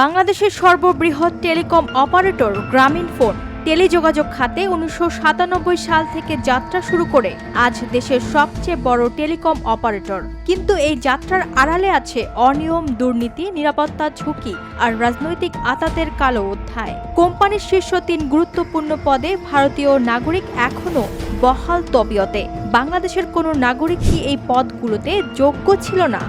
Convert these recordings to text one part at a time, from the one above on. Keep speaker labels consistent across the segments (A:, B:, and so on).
A: বাংলাদেশের সর্ববৃহৎ telecom operator গ্রামীণ ফোন টেলিযোগাযোগ খাতে উনিশশো সাল থেকে যাত্রা শুরু করে আজ দেশের সবচেয়ে বড় টেলিকম অপারেটর কিন্তু এই যাত্রার আড়ালে আছে অনিয়ম দুর্নীতি নিরাপত্তা ঝুঁকি আর রাজনৈতিক আতাতের কালো অধ্যায় কোম্পানির শীর্ষ তিন গুরুত্বপূর্ণ পদে ভারতীয় নাগরিক এখনও বহাল তবিয়তে বাংলাদেশের কোনো নাগরিক কি এই পদগুলোতে যোগ্য ছিল না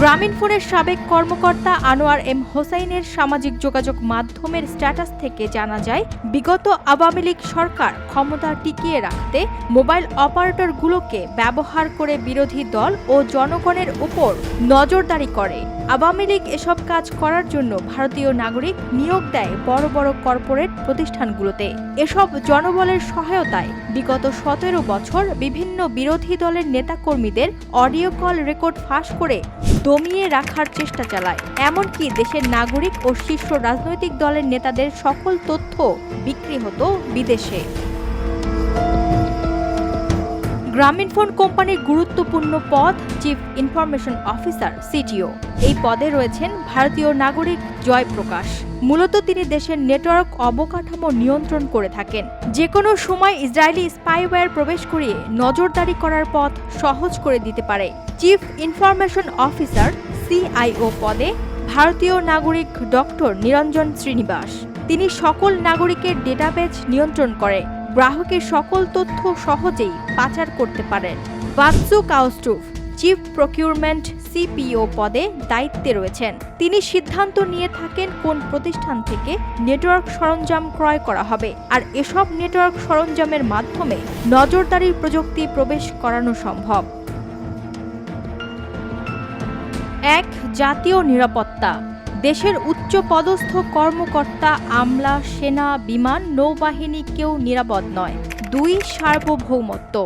A: গ্রামীণফোনের সাবেক কর্মকর্তা আনোয়ার এম হোসাইনের সামাজিক যোগাযোগ মাধ্যমের স্ট্যাটাস থেকে জানা যায় বিগত আওয়ামী লীগ সরকার ক্ষমতা টিকিয়ে রাখতে মোবাইল অপারেটরগুলোকে ব্যবহার করে বিরোধী দল ও জনগণের উপর নজরদারি করে আওয়ামী লীগ এসব কাজ করার জন্য ভারতীয় নাগরিক নিয়োগ দেয় বড় বড় কর্পোরেট প্রতিষ্ঠানগুলোতে এসব জনবলের সহায়তায় বিগত সতেরো বছর বিভিন্ন বিরোধী দলের নেতাকর্মীদের অডিও কল রেকর্ড ফাঁস করে দমিয়ে রাখার চেষ্টা চালায় এমনকি দেশের নাগরিক ও শীর্ষ রাজনৈতিক দলের নেতাদের সকল তথ্য বিক্রি হতো বিদেশে গ্রামীণফোন কোম্পানির গুরুত্বপূর্ণ পদ চিফ ইনফরমেশন অফিসার সিটিও এই পদে রয়েছেন ভারতীয় নাগরিক জয়প্রকাশ মূলত তিনি দেশের নেটওয়ার্ক অবকাঠামো নিয়ন্ত্রণ করে থাকেন যে কোনো সময় ইসরায়েলি স্পাইওয়্যার প্রবেশ করিয়ে নজরদারি করার পথ সহজ করে দিতে পারে চিফ ইনফরমেশন অফিসার সিআইও পদে ভারতীয় নাগরিক ডক্টর নিরঞ্জন শ্রীনিবাস তিনি সকল নাগরিকের ডেটাবেজ নিয়ন্ত্রণ করে গ্রাহকের সকল তথ্য সহজেই পাচার করতে পারেন বাকসু কাউস্টুফ চিফ প্রকিউরমেন্ট সিপিও পদে দায়িত্বে রয়েছেন তিনি সিদ্ধান্ত নিয়ে থাকেন কোন প্রতিষ্ঠান থেকে নেটওয়ার্ক সরঞ্জাম ক্রয় করা হবে আর এসব নেটওয়ার্ক সরঞ্জামের মাধ্যমে নজরদারির প্রযুক্তি প্রবেশ করানো সম্ভব এক জাতীয় নিরাপত্তা দেশের উচ্চ পদস্থ কর্মকর্তা আমলা সেনা বিমান নৌবাহিনী কেউ নিরাপদ নয় দুই সার্বভৌমত্ব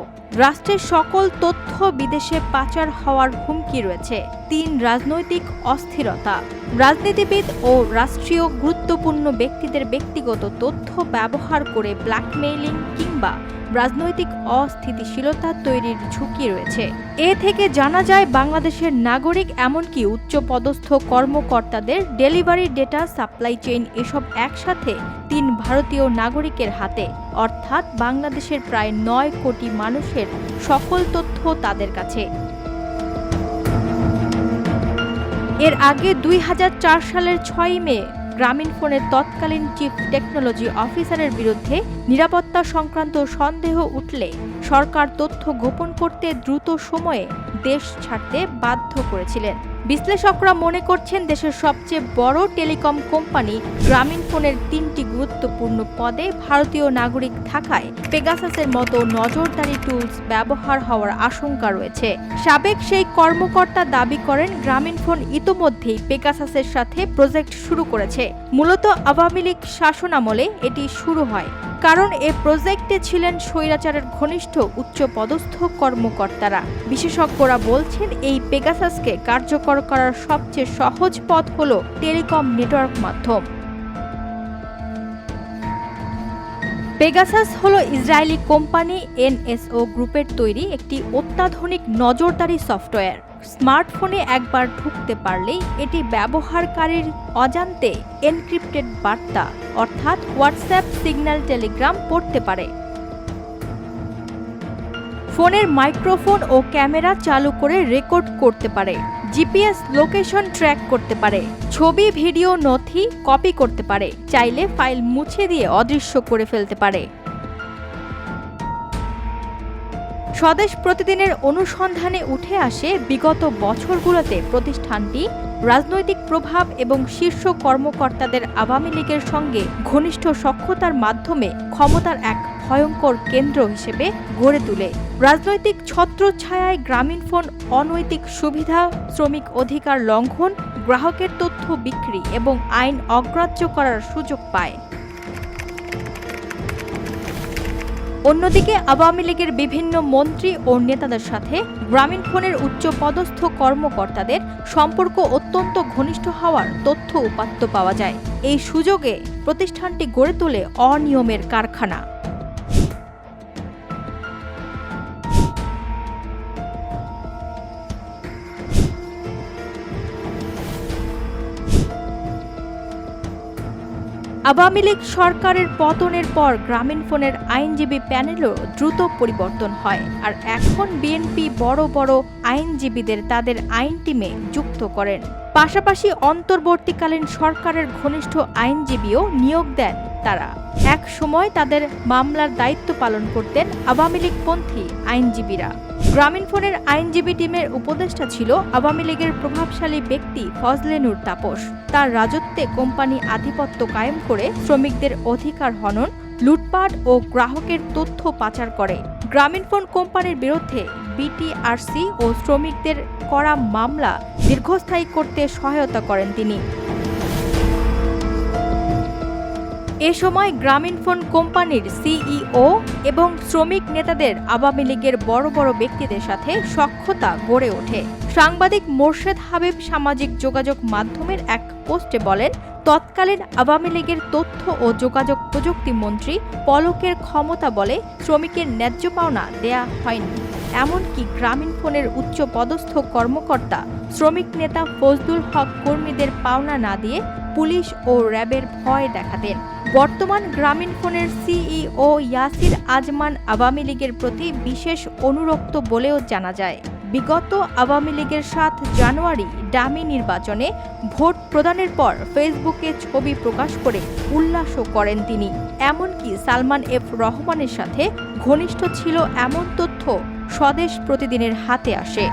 A: রাষ্ট্রের সকল তথ্য বিদেশে পাচার হওয়ার হুমকি রয়েছে তিন রাজনৈতিক অস্থিরতা রাজনীতিবিদ ও রাষ্ট্রীয় গুরুত্বপূর্ণ ব্যক্তিদের ব্যক্তিগত তথ্য ব্যবহার করে ব্ল্যাকমেইলিং কিংবা রাজনৈতিক অস্থিতিশীলতা তৈরির ঝুঁকি রয়েছে এ থেকে জানা যায় বাংলাদেশের নাগরিক এমনকি উচ্চ পদস্থ কর্মকর্তাদের ডেলিভারি ডেটা সাপ্লাই চেইন এসব একসাথে তিন ভারতীয় নাগরিকের হাতে অর্থাৎ বাংলাদেশের প্রায় নয় কোটি মানুষের সকল তথ্য তাদের কাছে এর আগে দুই সালের ছয় মে গ্রামীণফোনের তৎকালীন চিফ টেকনোলজি অফিসারের বিরুদ্ধে নিরাপত্তা সংক্রান্ত সন্দেহ উঠলে সরকার তথ্য গোপন করতে দ্রুত সময়ে দেশ ছাড়তে বাধ্য করেছিলেন বিশ্লেষকরা মনে করছেন দেশের সবচেয়ে বড় টেলিকম কোম্পানি গ্রামীণফোনের তিনটি গুরুত্বপূর্ণ পদে ভারতীয় নাগরিক থাকায় পেগাসাসের মতো নজরদারি টুলস ব্যবহার হওয়ার আশঙ্কা রয়েছে সাবেক সেই কর্মকর্তা দাবি করেন গ্রামীণফোন ইতোমধ্যেই পেগাসাসের সাথে প্রজেক্ট শুরু করেছে মূলত আওয়ামী লীগ শাসনামলে এটি শুরু হয় কারণ এ প্রজেক্টে ছিলেন স্বৈরাচারের ঘনিষ্ঠ উচ্চপদস্থ কর্মকর্তারা বিশেষজ্ঞরা বলছেন এই পেগাসাসকে কার্যকর করার সবচেয়ে সহজ পথ হল টেলিকম নেটওয়ার্ক মাধ্যম পেগাসাস হল ইসরায়েলি কোম্পানি এনএসও গ্রুপের তৈরি একটি অত্যাধুনিক নজরদারি সফটওয়্যার স্মার্টফোনে একবার ঢুকতে পারলেই এটি ব্যবহারকারীর অজান্তে এনক্রিপ্টেড বার্তা অর্থাৎ হোয়াটসঅ্যাপ সিগন্যাল টেলিগ্রাম পড়তে পারে ফোনের মাইক্রোফোন ও ক্যামেরা চালু করে রেকর্ড করতে পারে জিপিএস লোকেশন ট্র্যাক করতে পারে ছবি ভিডিও নথি কপি করতে পারে চাইলে ফাইল মুছে দিয়ে অদৃশ্য করে ফেলতে পারে স্বদেশ প্রতিদিনের অনুসন্ধানে উঠে আসে বিগত বছরগুলোতে প্রতিষ্ঠানটি রাজনৈতিক প্রভাব এবং শীর্ষ কর্মকর্তাদের আওয়ামী লীগের সঙ্গে ঘনিষ্ঠ সক্ষতার মাধ্যমে ক্ষমতার এক ভয়ঙ্কর কেন্দ্র হিসেবে গড়ে তুলে রাজনৈতিক ছত্রছায়ায় গ্রামীণ ফোন অনৈতিক সুবিধা শ্রমিক অধিকার লঙ্ঘন গ্রাহকের তথ্য বিক্রি এবং আইন অগ্রাহ্য করার সুযোগ পায় অন্যদিকে আওয়ামী লীগের বিভিন্ন মন্ত্রী ও নেতাদের সাথে গ্রামীণফোনের উচ্চ পদস্থ কর্মকর্তাদের সম্পর্ক অত্যন্ত ঘনিষ্ঠ হওয়ার তথ্য উপাত্ত পাওয়া যায় এই সুযোগে প্রতিষ্ঠানটি গড়ে তোলে অনিয়মের কারখানা আওয়ামী লীগ সরকারের পতনের পর গ্রামীণ ফোনের আইনজীবী প্যানেলও দ্রুত পরিবর্তন হয় আর এখন বিএনপি বড় বড় আইনজীবীদের তাদের আইন টিমে যুক্ত করেন পাশাপাশি অন্তর্বর্তীকালীন সরকারের ঘনিষ্ঠ আইনজীবীও নিয়োগ দেন তারা এক সময় তাদের মামলার দায়িত্ব পালন করতেন আওয়ামী লীগপন্থী আইনজীবীরা গ্রামীণফোনের আইনজীবী টিমের উপদেষ্টা ছিল আওয়ামী লীগের প্রভাবশালী ব্যক্তি ফজলে নূর তাপস তার রাজত্বে কোম্পানি আধিপত্য কায়েম করে শ্রমিকদের অধিকার হনন লুটপাট ও গ্রাহকের তথ্য পাচার করে গ্রামীণফোন কোম্পানির বিরুদ্ধে বিটিআরসি ও শ্রমিকদের করা মামলা দীর্ঘস্থায়ী করতে সহায়তা করেন তিনি এ সময় গ্রামীণফোন কোম্পানির সিইও এবং শ্রমিক নেতাদের আওয়ামী লীগের বড় বড় ব্যক্তিদের সাথে সক্ষতা গড়ে ওঠে সাংবাদিক মোর্শেদ হাবিব সামাজিক যোগাযোগ মাধ্যমের এক পোস্টে বলেন তৎকালীন আওয়ামী লীগের তথ্য ও যোগাযোগ প্রযুক্তি মন্ত্রী পলকের ক্ষমতা বলে শ্রমিকের ন্যায্য পাওনা দেয়া হয়নি এমনকি গ্রামীণ ফোনের উচ্চ পদস্থ কর্মকর্তা শ্রমিক নেতা ফজলুল হক কর্মীদের পাওনা না দিয়ে পুলিশ ও র্যাবের ভয় দেখাতেন বর্তমান গ্রামীণ ফোনের সিইও ইয়াসির আজমান আওয়ামী লীগের প্রতি বিশেষ অনুরক্ত বলেও জানা যায় বিগত আওয়ামী লীগের সাত জানুয়ারি ডামি নির্বাচনে ভোট প্রদানের পর ফেসবুকে ছবি প্রকাশ করে উল্লাসও করেন তিনি এমনকি সালমান এফ রহমানের সাথে ঘনিষ্ঠ ছিল এমন তথ্য স্বদেশ প্রতিদিনের হাতে আসে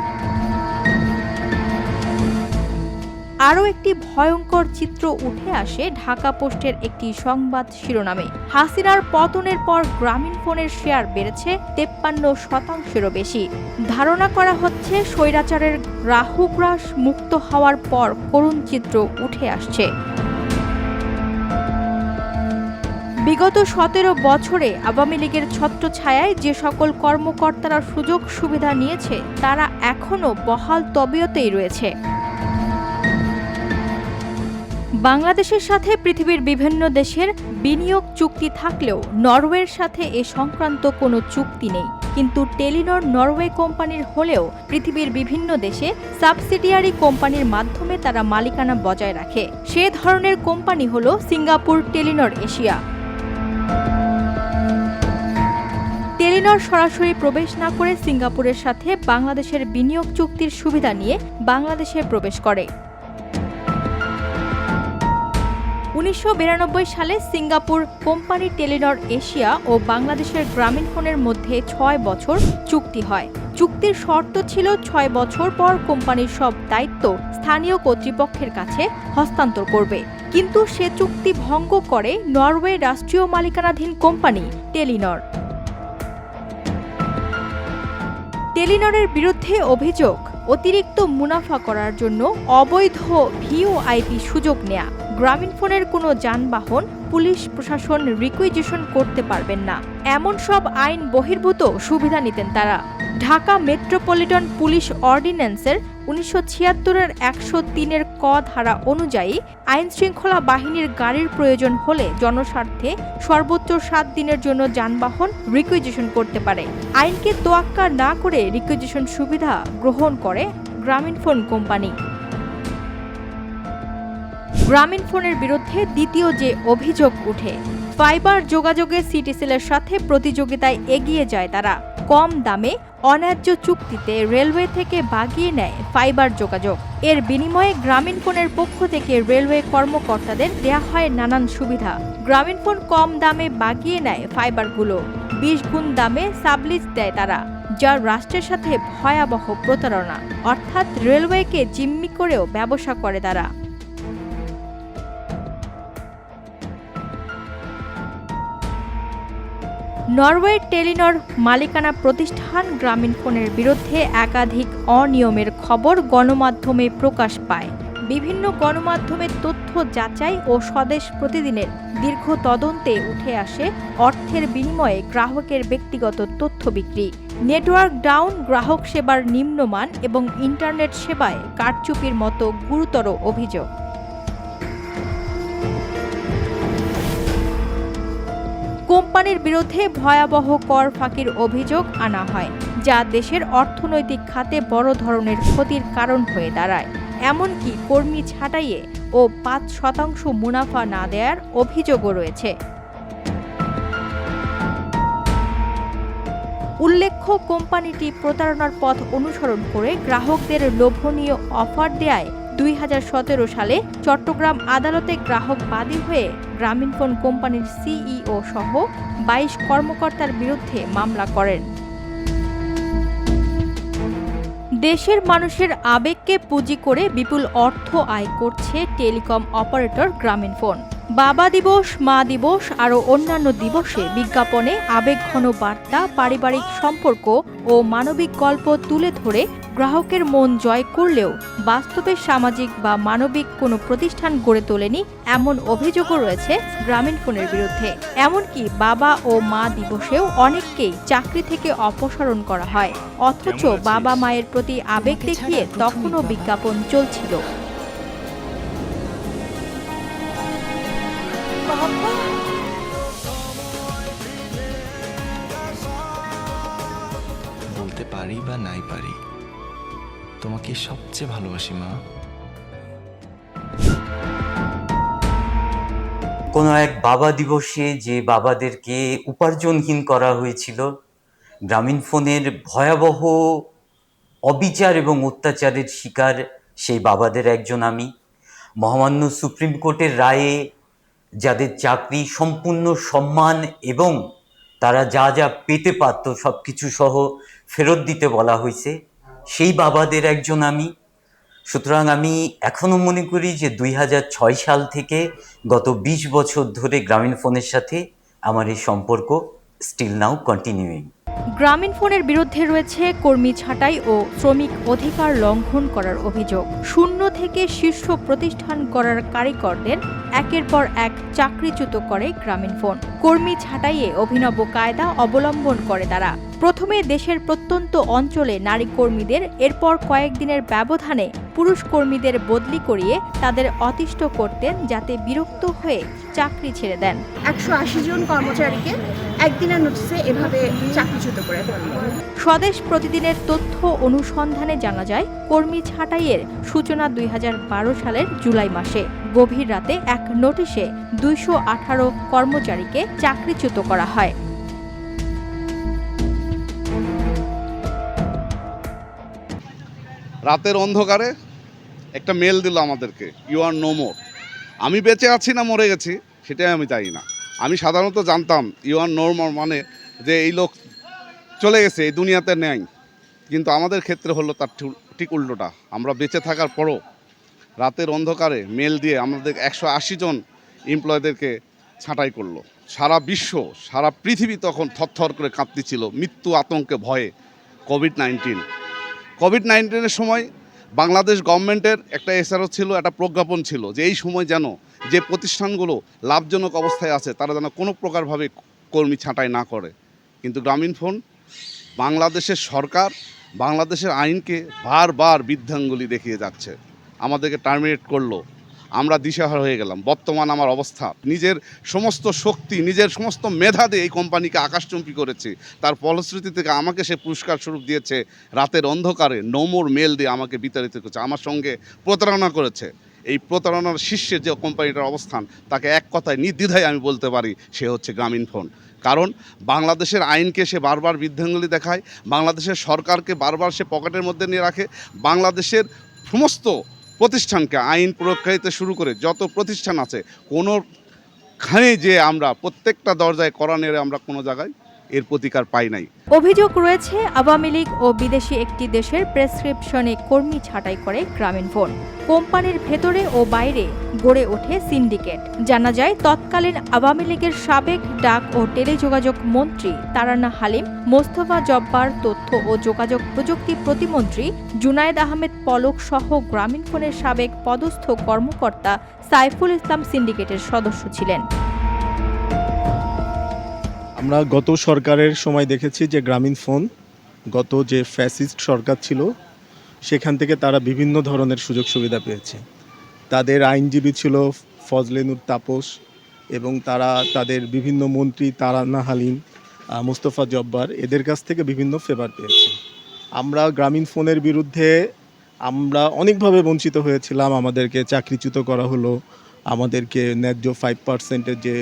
A: আরও একটি ভয়ঙ্কর চিত্র উঠে আসে ঢাকা পোস্টের একটি সংবাদ শিরোনামে হাসিনার পতনের পর গ্রামীণ ফোনের শেয়ার বেড়েছে তেপ্পান্ন শতাংশেরও বেশি ধারণা করা হচ্ছে স্বৈরাচারের গ্রাহকরাস মুক্ত হওয়ার পর করুণ চিত্র উঠে আসছে বিগত সতেরো বছরে আওয়ামী লীগের ছত্রছায়ায় যে সকল কর্মকর্তারা সুযোগ সুবিধা নিয়েছে তারা এখনও বহাল তবিয়তেই রয়েছে বাংলাদেশের সাথে পৃথিবীর বিভিন্ন দেশের বিনিয়োগ চুক্তি থাকলেও নরওয়ের সাথে এ সংক্রান্ত কোনো চুক্তি নেই কিন্তু টেলিনর নরওয়ে কোম্পানির হলেও পৃথিবীর বিভিন্ন দেশে সাবসিডিয়ারি কোম্পানির মাধ্যমে তারা মালিকানা বজায় রাখে সে ধরনের কোম্পানি হল সিঙ্গাপুর টেলিনর এশিয়া টেলিনর সরাসরি প্রবেশ না করে সিঙ্গাপুরের সাথে বাংলাদেশের বিনিয়োগ চুক্তির সুবিধা নিয়ে বাংলাদেশে প্রবেশ করে উনিশশো সালে সিঙ্গাপুর কোম্পানি টেলিনর এশিয়া ও বাংলাদেশের গ্রামীণফোনের মধ্যে ছয় বছর চুক্তি হয় চুক্তির শর্ত ছিল ছয় বছর পর কোম্পানির সব দায়িত্ব স্থানীয় কর্তৃপক্ষের কাছে হস্তান্তর করবে কিন্তু সে চুক্তি ভঙ্গ করে নরওয়ে রাষ্ট্রীয় মালিকানাধীন কোম্পানি টেলিনর টেলিনরের বিরুদ্ধে অভিযোগ অতিরিক্ত মুনাফা করার জন্য অবৈধ ভিওআইপি সুযোগ নেয়া গ্রামীণফোনের কোনো যানবাহন পুলিশ প্রশাসন রিকুইজিশন করতে পারবেন না এমন সব আইন বহির্ভূত সুবিধা নিতেন তারা ঢাকা মেট্রোপলিটন পুলিশ অর্ডিন্যান্সের উনিশশো ছিয়াত্তরের একশো তিনের ক ধারা অনুযায়ী আইন শৃঙ্খলা বাহিনীর গাড়ির প্রয়োজন হলে জনস্বার্থে সর্বোচ্চ সাত দিনের জন্য যানবাহন রিকুইজিশন করতে পারে আইনকে তোয়াক্কা না করে রিকুইজিশন সুবিধা গ্রহণ করে গ্রামীণফোন কোম্পানি গ্রামীণ ফোনের বিরুদ্ধে দ্বিতীয় যে অভিযোগ উঠে ফাইবার যোগাযোগে সিটিসেলের সাথে প্রতিযোগিতায় এগিয়ে যায় তারা কম দামে অন্যায্য চুক্তিতে রেলওয়ে থেকে বাগিয়ে নেয় ফাইবার যোগাযোগ এর বিনিময়ে গ্রামীণ ফোনের পক্ষ থেকে রেলওয়ে কর্মকর্তাদের দেয়া হয় নানান সুবিধা গ্রামীণ ফোন কম দামে বাগিয়ে নেয় ফাইবারগুলো বিশ গুণ দামে সাবলিজ দেয় তারা যার রাষ্ট্রের সাথে ভয়াবহ প্রতারণা অর্থাৎ রেলওয়েকে জিম্মি করেও ব্যবসা করে তারা নরওয়ের টেলিনর মালিকানা প্রতিষ্ঠান গ্রামীণফোনের বিরুদ্ধে একাধিক অনিয়মের খবর গণমাধ্যমে প্রকাশ পায় বিভিন্ন গণমাধ্যমের তথ্য যাচাই ও স্বদেশ প্রতিদিনের দীর্ঘ তদন্তে উঠে আসে অর্থের বিনিময়ে গ্রাহকের ব্যক্তিগত তথ্য বিক্রি নেটওয়ার্ক ডাউন গ্রাহক সেবার নিম্নমান এবং ইন্টারনেট সেবায় কারচুপির মতো গুরুতর অভিযোগ কোম্পানির বিরুদ্ধে ভয়াবহ কর ফাঁকির অভিযোগ আনা হয় যা দেশের অর্থনৈতিক খাতে বড় ধরনের ক্ষতির কারণ হয়ে দাঁড়ায় এমনকি কর্মী ছাঁটাইয়ে ও পাঁচ শতাংশ মুনাফা না দেয়ার অভিযোগও রয়েছে উল্লেখ্য কোম্পানিটি প্রতারণার পথ অনুসরণ করে গ্রাহকদের লোভনীয় অফার দেয় দুই সালে চট্টগ্রাম আদালতে গ্রাহক বাদী হয়ে গ্রামীণফোন কোম্পানির সিইও সহ বাইশ কর্মকর্তার বিরুদ্ধে মামলা করেন দেশের মানুষের আবেগকে পুঁজি করে বিপুল অর্থ আয় করছে টেলিকম অপারেটর গ্রামীণফোন বাবা দিবস মা দিবস আরও অন্যান্য দিবসে বিজ্ঞাপনে আবেগঘন বার্তা পারিবারিক সম্পর্ক ও মানবিক গল্প তুলে ধরে গ্রাহকের মন জয় করলেও বাস্তবে সামাজিক বা মানবিক কোনো প্রতিষ্ঠান গড়ে তোলেনি এমন অভিযোগও রয়েছে গ্রামীণ ফোনের বিরুদ্ধে এমনকি বাবা ও মা দিবসেও অনেককেই চাকরি থেকে অপসারণ করা হয় অথচ বাবা মায়ের প্রতি আবেগ দেখিয়ে তখনও বিজ্ঞাপন চলছিল
B: বলতে পারি বা নাই পারি তোমাকে সবচেয়ে ভালোবাসি মা
C: কোনো এক বাবা দিবসে যে বাবাদেরকে উপার্জনহীন করা হয়েছিল
A: গ্রামীণ ফোনের ভয়াবহ অবিচার এবং অত্যাচারের শিকার সেই বাবাদের একজন আমি মহামান্য সুপ্রিম কোর্টের রায়ে যাদের চাকরি সম্পূর্ণ সম্মান এবং তারা যা যা পেতে পারত সব কিছু সহ ফেরত দিতে বলা হয়েছে সেই বাবাদের একজন আমি
C: সুতরাং আমি এখনও মনে করি যে দুই সাল থেকে গত ২০ বছর ধরে গ্রামীণ ফোনের সাথে আমার এই সম্পর্ক স্টিল নাও কন্টিনিউইং
A: গ্রামীণ ফোনের বিরুদ্ধে রয়েছে কর্মী ছাঁটাই ও শ্রমিক অধিকার লঙ্ঘন করার অভিযোগ শূন্য থেকে শীর্ষ প্রতিষ্ঠান করার কারিগরদের একের পর এক চাকরিচ্যুত করে গ্রামীণ ফোন কর্মী ছাঁটাইয়ে অভিনব কায়দা অবলম্বন করে তারা প্রথমে দেশের প্রত্যন্ত অঞ্চলে নারী কর্মীদের এরপর কয়েকদিনের ব্যবধানে পুরুষ কর্মীদের বদলি করিয়ে তাদের অতিষ্ঠ করতেন যাতে বিরক্ত হয়ে চাকরি ছেড়ে দেন একশো আশি জন কর্মচারীকে একদিনের নোটিসে এভাবে চাকরিচ্যুত করে স্বদেশ প্রতিদিনের তথ্য অনুসন্ধানে জানা যায় কর্মী ছাঁটাইয়ের সূচনা দুই সালের জুলাই মাসে গভীর রাতে এক নোটিশে দুইশো কর্মচারীকে চাকরিচ্যুত করা হয়
C: রাতের অন্ধকারে একটা মেল দিল আমাদেরকে ইউ আর নো মোর আমি বেঁচে আছি না মরে গেছি সেটাই আমি চাই না আমি সাধারণত জানতাম ইউ আর নোর মোর মানে যে এই লোক চলে গেছে এই দুনিয়াতে নেয় কিন্তু আমাদের ক্ষেত্রে হলো তার ঠিক উল্টোটা আমরা বেঁচে থাকার পরও রাতের অন্ধকারে মেল দিয়ে আমাদের একশো আশি জন এমপ্লয়দেরকে ছাঁটাই করলো সারা বিশ্ব সারা পৃথিবী তখন থরথর করে কাঁপতেছিল মৃত্যু আতঙ্কে ভয়ে কোভিড নাইন্টিন কোভিড নাইন্টিনের সময় বাংলাদেশ গভর্নমেন্টের একটা এসআরও ছিল একটা প্রজ্ঞাপন ছিল যে এই সময় যেন যে প্রতিষ্ঠানগুলো লাভজনক অবস্থায় আছে তারা যেন কোনো প্রকারভাবে কর্মী ছাঁটাই না করে কিন্তু গ্রামীণ ফোন বাংলাদেশের সরকার বাংলাদেশের আইনকে বারবার বৃদ্ধাঙ্গুলি দেখিয়ে যাচ্ছে আমাদেরকে টার্মিনেট করলো আমরা দিশাহার হয়ে গেলাম বর্তমান আমার অবস্থা নিজের সমস্ত শক্তি নিজের সমস্ত মেধা দিয়ে এই কোম্পানিকে আকাশচম্পী করেছে তার ফলশ্রুতি থেকে আমাকে সে পুরস্কার স্বরূপ দিয়েছে রাতের অন্ধকারে নোমর মেল দিয়ে আমাকে বিতাড়িত করেছে আমার সঙ্গে প্রতারণা করেছে এই প্রতারণার শীর্ষে যে কোম্পানিটার অবস্থান তাকে এক কথায় নির্দ্বিধায় আমি বলতে পারি সে হচ্ছে গ্রামীণ ফোন কারণ বাংলাদেশের আইনকে সে বারবার বৃদ্ধাঙ্গলি দেখায় বাংলাদেশের সরকারকে বারবার সে পকেটের মধ্যে নিয়ে রাখে বাংলাদেশের সমস্ত প্রতিষ্ঠানকে আইন প্রয়োগকারীতে শুরু করে যত প্রতিষ্ঠান আছে কোনোখানে যে আমরা প্রত্যেকটা দরজায় করা নেড়ে আমরা কোনো জায়গায় এর প্রতিকার পায়
A: নাই অভিযোগ রয়েছে আওয়ামী লীগ ও বিদেশি একটি দেশের প্রেসক্রিপশনে কর্মী ছাঁটাই করে গ্রামীণ ফোন কোম্পানির ভেতরে ও বাইরে গড়ে ওঠে সিন্ডিকেট জানা যায় তৎকালীন আওয়ামী লীগের সাবেক ডাক ও টেলিযোগাযোগ মন্ত্রী তারানা হালিম মোস্তফা জব্বার তথ্য ও যোগাযোগ প্রযুক্তি প্রতিমন্ত্রী জুনায়েদ আহমেদ পলক সহ গ্রামীণফোনের সাবেক পদস্থ কর্মকর্তা সাইফুল ইসলাম সিন্ডিকেটের সদস্য ছিলেন
B: আমরা গত সরকারের সময় দেখেছি যে গ্রামীণ ফোন গত যে ফ্যাসিস্ট সরকার ছিল সেখান থেকে তারা বিভিন্ন ধরনের সুযোগ সুবিধা পেয়েছে তাদের আইনজীবী ছিল ফজলেনুর তাপস এবং তারা তাদের বিভিন্ন মন্ত্রী তারানা হালিম মোস্তফা জব্বার এদের কাছ থেকে বিভিন্ন ফেভার পেয়েছে আমরা গ্রামীণ ফোনের বিরুদ্ধে আমরা অনেকভাবে বঞ্চিত হয়েছিলাম আমাদেরকে চাকরিচ্যুত করা হলো আমাদেরকে ন্যায্য ফাইভ পার্সেন্টের যে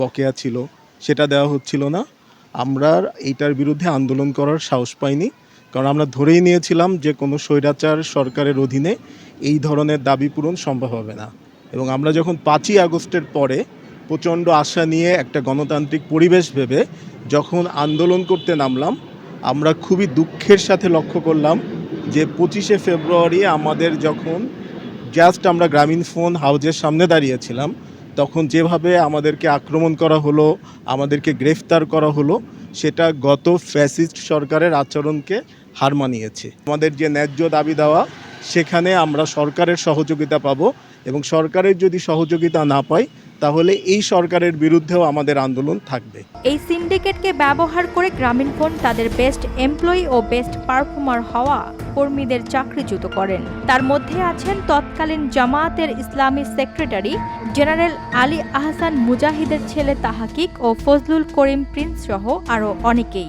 B: বকেয়া ছিল সেটা দেওয়া হচ্ছিল না আমরা এইটার বিরুদ্ধে আন্দোলন করার সাহস পাইনি কারণ আমরা ধরেই নিয়েছিলাম যে কোনো স্বৈরাচার সরকারের অধীনে এই ধরনের দাবি পূরণ সম্ভব হবে না এবং আমরা যখন পাঁচই আগস্টের পরে প্রচণ্ড আশা নিয়ে একটা গণতান্ত্রিক পরিবেশ ভেবে যখন আন্দোলন করতে নামলাম আমরা খুবই দুঃখের সাথে লক্ষ্য করলাম যে পঁচিশে ফেব্রুয়ারি আমাদের যখন জাস্ট আমরা গ্রামীণ ফোন হাউজের সামনে দাঁড়িয়েছিলাম তখন যেভাবে আমাদেরকে আক্রমণ করা হলো আমাদেরকে গ্রেফতার করা হলো সেটা গত ফ্যাসিস্ট সরকারের আচরণকে হার মানিয়েছে আমাদের যে ন্যায্য দাবি দেওয়া সেখানে আমরা সরকারের সহযোগিতা পাব এবং সরকারের যদি সহযোগিতা না পাই তাহলে এই সরকারের বিরুদ্ধেও আমাদের আন্দোলন থাকবে
A: এই সিন্ডিকেটকে ব্যবহার করে গ্রামীণফোন তাদের বেস্ট এমপ্লয়ি ও বেস্ট পারফর্মার হওয়া কর্মীদের চাকরিচ্যুত করেন তার মধ্যে আছেন তৎকালীন জামায়াতের ইসলামী সেক্রেটারি জেনারেল আলী আহসান মুজাহিদের ছেলে তাহাকিক ও ফজলুল করিম প্রিন্স সহ আরও অনেকেই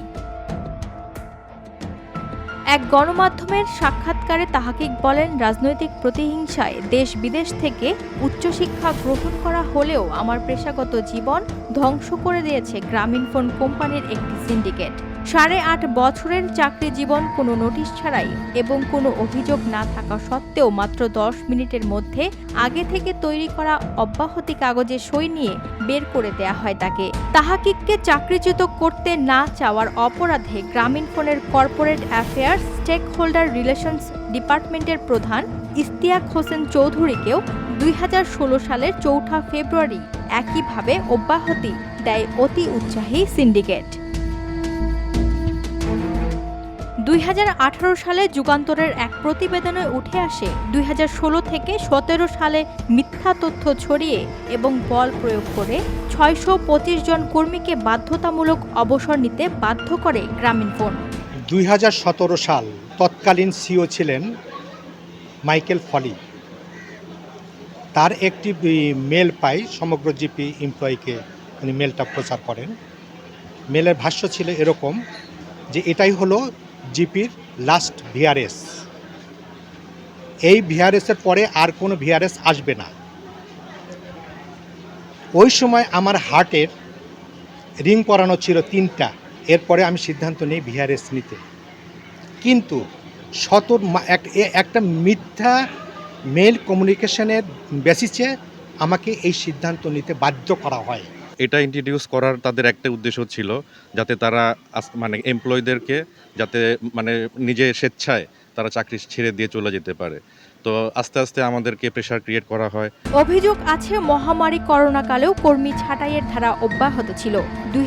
A: এক গণমাধ্যমের সাক্ষাৎকারে তাহাকিক বলেন রাজনৈতিক প্রতিহিংসায় দেশ বিদেশ থেকে উচ্চশিক্ষা গ্রহণ করা হলেও আমার পেশাগত জীবন ধ্বংস করে দিয়েছে গ্রামীণ ফোন কোম্পানির একটি সিন্ডিকেট সাড়ে আট বছরের চাকরি জীবন কোনো নোটিশ ছাড়াই এবং কোনো অভিযোগ না থাকা সত্ত্বেও মাত্র দশ মিনিটের মধ্যে আগে থেকে তৈরি করা অব্যাহতি কাগজে সই নিয়ে বের করে দেয়া হয় তাকে তাহাকিককে চাকরিচ্যুত করতে না চাওয়ার অপরাধে গ্রামীণ ফোনের corporate affairs stake holder relations ডিপার্টমেন্টের প্রধান ইস্তিয়াক হোসেন চৌধুরীকেও দুই হাজার ষোলো সালের চৌঠা ফেব্রুয়ারি একইভাবে অব্যাহতি দেয় অতি উৎসাহী সিন্ডিকেট দুই সালে যুগান্তরের এক প্রতিবেদনে উঠে আসে দুই থেকে সতেরো সালে মিথ্যা তথ্য ছড়িয়ে এবং বল প্রয়োগ করে ছয়শো জন কর্মীকে বাধ্যতামূলক অবসর নিতে বাধ্য করে গ্রামীণফোন
B: দুই হাজার সাল তৎকালীন সিও ছিলেন মাইকেল ফলি তার একটি মেল পাই সমগ্র জিপি এমপ্লয়িকে উনি মেলটা প্রচার করেন মেলের ভাষ্য ছিল এরকম যে এটাই হলো জিপির লাস্ট ভিআরএস এই ভিআরএসের পরে আর কোনো ভিআরএস আসবে না ওই সময় আমার হার্টের রিং পরানো ছিল তিনটা এরপরে আমি সিদ্ধান্ত নিই ভিআরএস নিতে কিন্তু সতর একটা মিথ্যা মেল কমিউনিকেশনের বেসিসে আমাকে এই সিদ্ধান্ত নিতে বাধ্য করা হয়
C: এটা ইন্ট্রোডিউস করার তাদের একটা উদ্দেশ্য ছিল যাতে তারা মানে এমপ্লয়ীদেরকে যাতে মানে নিজে স্বেচ্ছায় তারা চাকরি ছেড়ে দিয়ে চলে যেতে পারে তো আস্তে আস্তে আমাদেরকে প্রেশার ক্রিয়েট করা হয়
A: অভিযোগ আছে মহামারী করোনাকালেও কর্মী ছাঁটাইয়ের ধারা অব্যাহত ছিল দুই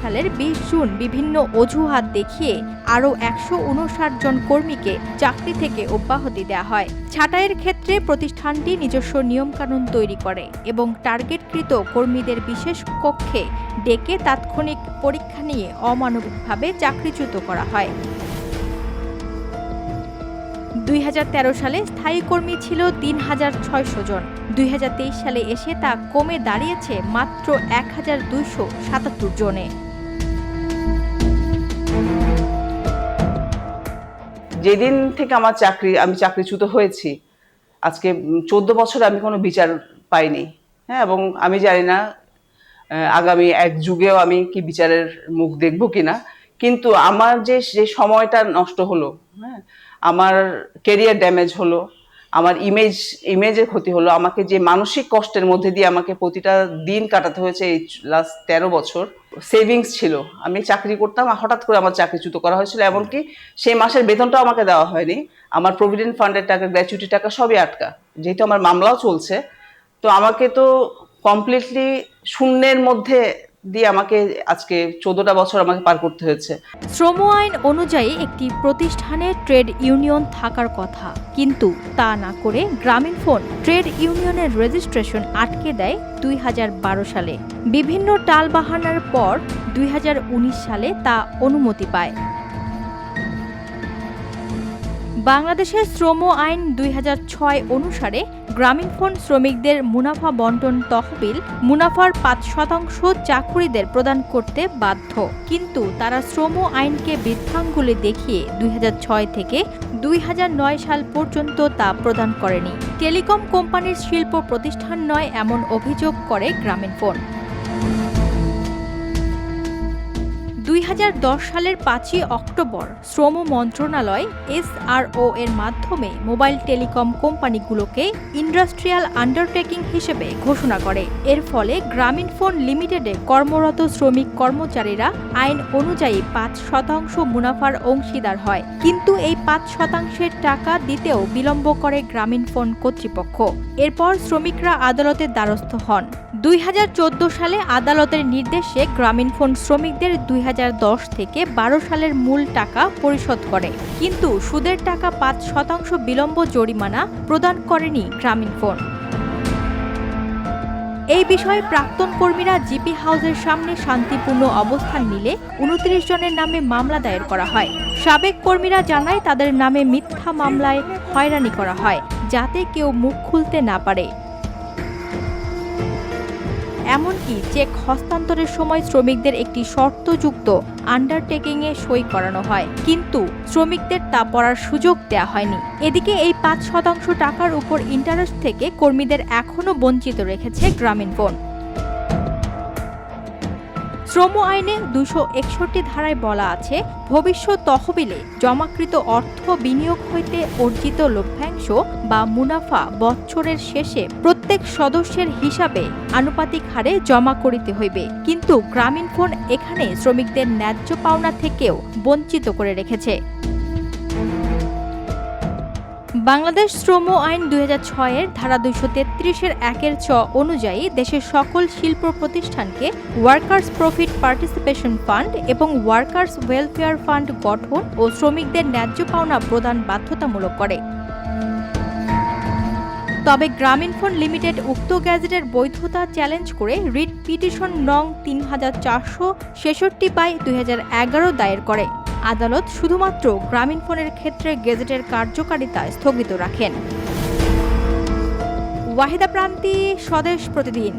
A: সালের বিশ জুন বিভিন্ন অজুহাত দেখিয়ে আরও একশো উনষাট জন কর্মীকে চাকরি থেকে অব্যাহতি দেওয়া হয় ছাঁটাইয়ের ক্ষেত্রে প্রতিষ্ঠানটি নিজস্ব নিয়মকানুন তৈরি করে এবং টার্গেটকৃত কর্মীদের বিশেষ কক্ষে ডেকে তাৎক্ষণিক পরীক্ষা নিয়ে অমানবিকভাবে চাকরিচ্যুত করা হয় দুই সালে স্থায়ী কর্মী ছিল তিন হাজার ছয়শো জন দুই সালে এসে তা কমে দাঁড়িয়েছে মাত্র এক হাজার দুইশো সাতাত্তর জনে
C: যেদিন থেকে আমার চাকরি আমি চাকরিচ্যুত হয়েছি আজকে চোদ্দ বছর আমি কোনো বিচার পাইনি হ্যাঁ এবং আমি জানি না আগামী এক যুগেও আমি কি বিচারের মুখ দেখব কিনা কিন্তু আমার যে যে সময়টা নষ্ট হলো হ্যাঁ আমার কেরিয়ার ড্যামেজ হলো আমার ইমেজ ইমেজের ক্ষতি হলো আমাকে যে মানসিক কষ্টের মধ্যে দিয়ে আমাকে প্রতিটা দিন কাটাতে হয়েছে এই লাস্ট তেরো বছর সেভিংস ছিল আমি চাকরি করতাম হঠাৎ করে আমার চাকরিচ্যুত করা হয়েছিল এমনকি সেই মাসের বেতনটাও আমাকে দেওয়া হয়নি আমার প্রভিডেন্ট ফান্ডের টাকা গ্র্যাচুইটি টাকা সবই আটকা যেহেতু আমার মামলাও চলছে তো আমাকে তো কমপ্লিটলি
A: শূন্যের মধ্যে দিয়ে আমাকে আজকে চোদ্দটা বছর আমাকে পার করতে হয়েছে শ্রম আইন অনুযায়ী একটি প্রতিষ্ঠানে ট্রেড ইউনিয়ন থাকার কথা কিন্তু তা না করে গ্রামীণ ফোন ট্রেড ইউনিয়নের রেজিস্ট্রেশন আটকে দেয় দুই সালে বিভিন্ন টালবাহানার পর দুই সালে তা অনুমতি পায় বাংলাদেশের শ্রম আইন দুই অনুসারে গ্রামীণফোন শ্রমিকদের মুনাফা বন্টন তহবিল মুনাফার পাঁচ শতাংশ চাকুরিদের প্রদান করতে বাধ্য কিন্তু তারা শ্রম আইনকে বৃদ্ধাঙ্গুলি দেখিয়ে দুই থেকে দুই সাল পর্যন্ত তা প্রদান করেনি টেলিকম কোম্পানির শিল্প প্রতিষ্ঠান নয় এমন অভিযোগ করে গ্রামীণফোন দুই সালের পাঁচই অক্টোবর শ্রম মন্ত্রণালয় এসআরও এর মাধ্যমে মোবাইল টেলিকম কোম্পানিগুলোকে ইন্ডাস্ট্রিয়াল আন্ডারটেকিং হিসেবে ঘোষণা করে এর ফলে গ্রামীণ ফোন লিমিটেডে কর্মরত শ্রমিক কর্মচারীরা আইন অনুযায়ী পাঁচ শতাংশ মুনাফার অংশীদার হয় কিন্তু এই পাঁচ শতাংশের টাকা দিতেও বিলম্ব করে গ্রামীণ ফোন কর্তৃপক্ষ এরপর শ্রমিকরা আদালতের দ্বারস্থ হন দুই সালে আদালতের নির্দেশে গ্রামীণ ফোন শ্রমিকদের দুই থেকে বারো সালের মূল টাকা পরিশোধ করে কিন্তু সুদের টাকা পাঁচ শতাংশ বিলম্ব জরিমানা প্রদান করেনি গ্রামীণফোন এই বিষয়ে প্রাক্তন কর্মীরা জিপি হাউসের সামনে শান্তিপূর্ণ অবস্থান নিলে উনত্রিশ জনের নামে মামলা দায়ের করা হয় সাবেক কর্মীরা জানায় তাদের নামে মিথ্যা মামলায় হয়রানি করা হয় যাতে কেউ মুখ খুলতে না পারে এমনকি চেক হস্তান্তরের সময় শ্রমিকদের একটি শর্তযুক্ত আন্ডারটেকিংয়ে সই করানো হয় কিন্তু শ্রমিকদের তা পড়ার সুযোগ দেয়া হয়নি এদিকে এই পাঁচ শতাংশ টাকার উপর ইন্টারেস্ট থেকে কর্মীদের এখনও বঞ্চিত রেখেছে গ্রামীণ ফোন শ্রম আইনে দুশো একষট্টি ধারায় বলা আছে ভবিষ্যৎ তহবিলে জমাকৃত অর্থ বিনিয়োগ হইতে অর্জিত লভ্যাংশ বা মুনাফা বছরের শেষে প্রত্যেক সদস্যের হিসাবে আনুপাতিক হারে জমা করিতে হইবে কিন্তু গ্রামীণফোন এখানে শ্রমিকদের ন্যায্য পাওনা থেকেও বঞ্চিত করে রেখেছে বাংলাদেশ শ্রম আইন দুই এর ধারা দুইশো তেত্রিশের একের চ অনুযায়ী দেশের সকল শিল্প প্রতিষ্ঠানকে ওয়ার্কার্স প্রফিট পার্টিসিপেশন ফান্ড এবং ওয়ার্কার্স ওয়েলফেয়ার ফান্ড গঠন ও শ্রমিকদের ন্যায্য পাওনা প্রদান বাধ্যতামূলক করে তবে গ্রামীণফোন লিমিটেড উক্ত গ্যাজেটের বৈধতা চ্যালেঞ্জ করে রিট পিটিশন নং তিন হাজার চারশো ছেষট্টি বাই দুই দায়ের করে আদালত শুধুমাত্র গ্রামীণ ফোনের ক্ষেত্রে গেজেটের কার্যকারিতা স্থগিত রাখেন ওয়াহিদা প্রান্তি স্বদেশ প্রতিদিন